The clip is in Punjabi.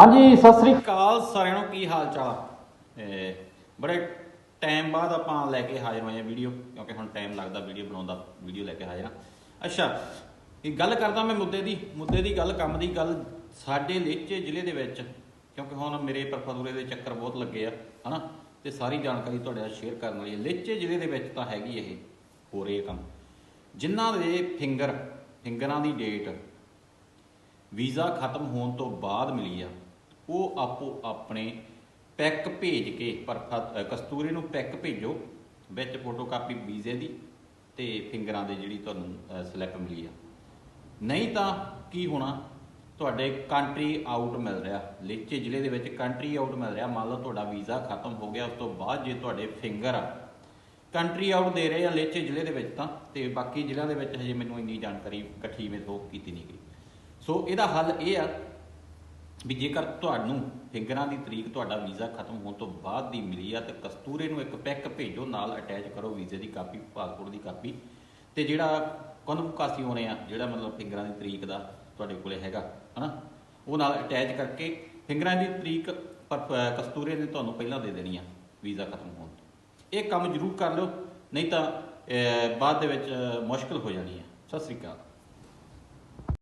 ਹਾਂਜੀ, ਸਤਿ ਸ੍ਰੀ ਅਕਾਲ। ਸਾਰਿਆਂ ਨੂੰ ਕੀ ਹਾਲ ਚਾਲ? ਆ? ਬੜੇ ਟਾਈਮ ਬਾਅਦ ਆਪਾਂ ਲੈ ਕੇ ਹਾਜ਼ਰ ਹੋਏ ਆ ਵੀਡੀਓ, ਕਿਉਂਕਿ ਹੁਣ ਟਾਈਮ ਲੱਗਦਾ ਵੀਡੀਓ ਬਣਾਉਣ ਦਾ ਵੀਡੀਓ ਲੈ ਕੇ ਹਾਜ਼ਰ ਆ ਅੱਛਾ ਇਹ ਗੱਲ ਕਰਦਾ ਮੈਂ ਮੁੱਦੇ ਦੀ ਮੁੱਦੇ ਦੀ ਗੱਲ, ਕੰਮ ਦੀ ਗੱਲ ਸਾਡੇ ਲੇਚੇ ਜ਼ਿਲ੍ਹੇ ਦੇ ਵਿੱਚ, ਕਿਉਂਕਿ ਹੁਣ ਮੇਰੇ ਪਰਫਦੂਰੇ ਦੇ ਚੱਕਰ ਬਹੁਤ ਲੱਗੇ ਆ, ਹਨਾ? ਤੇ ਸਾਰੀ ਜਾਣਕਾਰੀ ਤੁਹਾਡੇ ਨਾਲ ਸ਼ੇਅਰ ਕਰਨ ਵਾਲੀ ਹੈ। ਲੇਚੇ ਜ਼ਿਲ੍ਹੇ ਦੇ ਵਿੱਚ ਤਾਂ ਹੈਗੀ ਇਹ, ਹੋ ਰਹੇ ਕੰਮ। ਜਿਨ੍ਹਾਂ ਦੇ ਫਿੰਗਰ ਫਿੰਗਰਾਂ ਦੀ ਡੇਟ ਵੀਜ਼ਾ ਖਤਮ ਹੋਣ ਤੋਂ ਬਾਅਦ ਮਿਲੀ ਆ। ਉਹ ਆਪੋ ਆਪਣੇ ਪੈਕ ਭੇਜ ਕੇ ਪਰ ਕਸਤੂਰੀ ਨੂੰ ਪੈਕ ਭੇਜੋ, ਵਿੱਚ ਫੋਟੋਕਾਪੀ ਵੀਜ਼ੇ ਦੀ ਤੇ ਫਿੰਗਰਾਂ ਦੇ ਜਿਹੜੀ ਤੁਹਾਨੂੰ ਸਲਿੱਪ ਮਿਲੀ ਆ। ਨਹੀਂ ਤਾਂ ਕੀ ਹੋਣਾ? ਤੁਹਾਡੇ ਕੰਟਰੀ ਆਊਟ ਮਿਲ ਰਿਹਾ। ਲੇਚੇ ਜ਼ਿਲ੍ਹੇ ਦੇ ਵਿੱਚ ਕੰਟਰੀ ਆਊਟ ਮਿਲ ਰਿਹਾ। ਮੰਨ ਲਓ ਤੁਹਾਡਾ ਵੀਜ਼ਾ ਖਤਮ ਹੋ ਗਿਆ, ਉਸ ਤੋਂ ਬਾਅਦ ਜੇ ਤੁਹਾਡੇ ਫਿੰਗਰ ਆ। ਕੰਟਰੀ ਆਊਟ ਦੇ ਰਹੇ ਆ ਲੇਚੇ ਜ਼ਿਲ੍ਹੇ ਦੇ ਵਿੱਚ ਤਾਂ, ਤੇ ਬਾਕੀ ਜ਼ਿਲ੍ਹਿਆਂ ਦੇ ਵਿੱਚ ਹਜੇ ਮੈਨੂੰ ਇੰਨੀ ਜਾਣਕਾਰੀ ਇਕੱਠੀ ਮੇਥੋਂ ਕੀਤੀ ਨਹੀਂ ਗਈ। ਸੋ ਇਹਦਾ ਹੱਲ ਇਹ ਆ ਵੀ ਜੇਕਰ ਤੁਹਾਨੂੰ ਫਿੰਗਰਾਂ ਦੀ ਤਰੀਕ ਤੁਹਾਡਾ ਵੀਜ਼ਾ ਖਤਮ ਹੋਣ ਤੋਂ ਬਾਅਦ ਦੀ ਮਿਲੀ ਆ, ਤੇ ਕਸਤੂਰੇ ਨੂੰ ਇੱਕ ਪੈਕ ਭੇਜੋ, ਨਾਲ ਅਟੈਚ ਕਰੋ ਵੀਜ਼ੇ ਦੀ ਕਾਪੀ, ਪਾਸਪੋਰਟ ਦੀ ਕਾਪੀ। ਤੇ ਜਿਹੜਾ ਕਨਵੋਕਾਸੀ ਹੋਣੇ ਆ, ਜਿਹੜਾ ਮਤਲਬ ਫਿੰਗਰਾਂ ਦੀ ਤਰੀਕ ਦਾ ਤੁਹਾਡੇ ਕੋਲੇ ਹੈਗਾ, ਹਨਾ? ਉਹ ਨਾਲ ਅਟੈਚ ਕਰਕੇ ਫਿੰਗਰਾਂ ਦੀ ਤਰੀਕ ਪਰ- ਕਸਤੂਰੇ ਨੇ ਤੁਹਾਨੂੰ ਪਹਿਲਾਂ ਦੇ ਦੇਣੀ ਆ, ਵੀਜ਼ਾ ਖਤਮ ਹੋਣ ਤੋਂ। ਇਹ ਕੰਮ ਜ਼ਰੂਰ ਕਰ ਲਿਓ, ਨਹੀਂ ਤਾਂ ਬਾਅਦ ਦੇ ਵਿੱਚ ਮੁਸ਼ਕਲ ਹੋ ਜਾਣੀ ਹੈ ਸਤਿ ਸ੍ਰੀ ਅਕਾਲ।